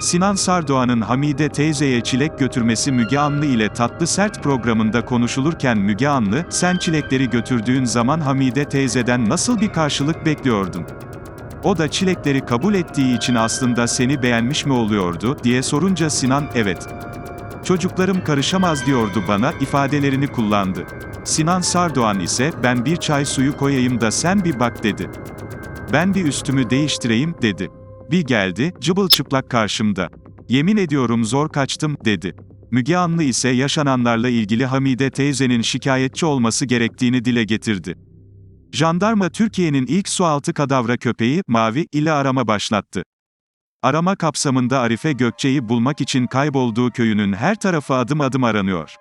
Sinan Sardoğan'ın Hamide teyzeye çilek götürmesi Müge Anlı ile Tatlı Sert programında konuşulurken Müge Anlı, sen çilekleri götürdüğün zaman Hamide teyzeden nasıl bir karşılık bekliyordun? O da çilekleri kabul ettiği için aslında seni beğenmiş mi oluyordu, diye sorunca Sinan, evet. Çocuklarım karışamaz diyordu bana, ifadelerini kullandı. Sinan Sardoğan ise, ben bir çay suyu koyayım da sen bir bak dedi. Ben bir üstümü değiştireyim, dedi. Bir geldi, cıbıl çıplak karşımda. Yemin ediyorum zor kaçtım, dedi. Müge Anlı ise yaşananlarla ilgili Hamide teyzenin şikayetçi olması gerektiğini dile getirdi. Jandarma Türkiye'nin ilk sualtı kadavra köpeği, Mavi, ile arama başlattı. Arama kapsamında Arife Gökçe'yi bulmak için kaybolduğu köyünün her tarafı adım adım aranıyor.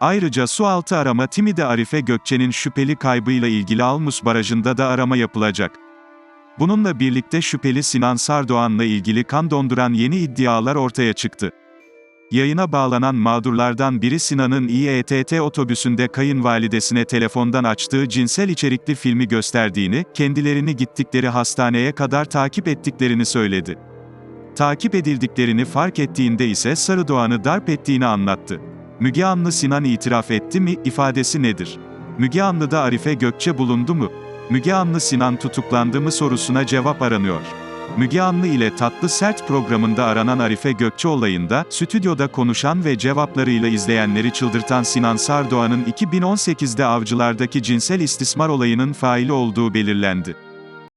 Ayrıca sualtı arama timi de Arife Gökçe'nin şüpheli kaybıyla ilgili Almus Barajı'nda da arama yapılacak. Bununla birlikte şüpheli Sinan Sardoğan'la ilgili kan donduran yeni iddialar ortaya çıktı. Yayına bağlanan mağdurlardan biri Sinan'ın İETT otobüsünde kayınvalidesine telefondan açtığı cinsel içerikli filmi gösterdiğini, kendilerini gittikleri hastaneye kadar takip ettiklerini söyledi. Takip edildiklerini fark ettiğinde ise Sarıdoğan'ı darp ettiğini anlattı. Müge Anlı Sinan itiraf etti mi, ifadesi nedir? Müge Anlı'da Arife Gökçe bulundu mu? Müge Anlı Sinan tutuklandı mı sorusuna cevap aranıyor. Müge Anlı ile Tatlı Sert programında aranan Arife Gökçe olayında, stüdyoda konuşan ve cevaplarıyla izleyenleri çıldırtan Sinan Sardoğan'ın 2018'de avcılardaki cinsel istismar olayının faili olduğu belirlendi.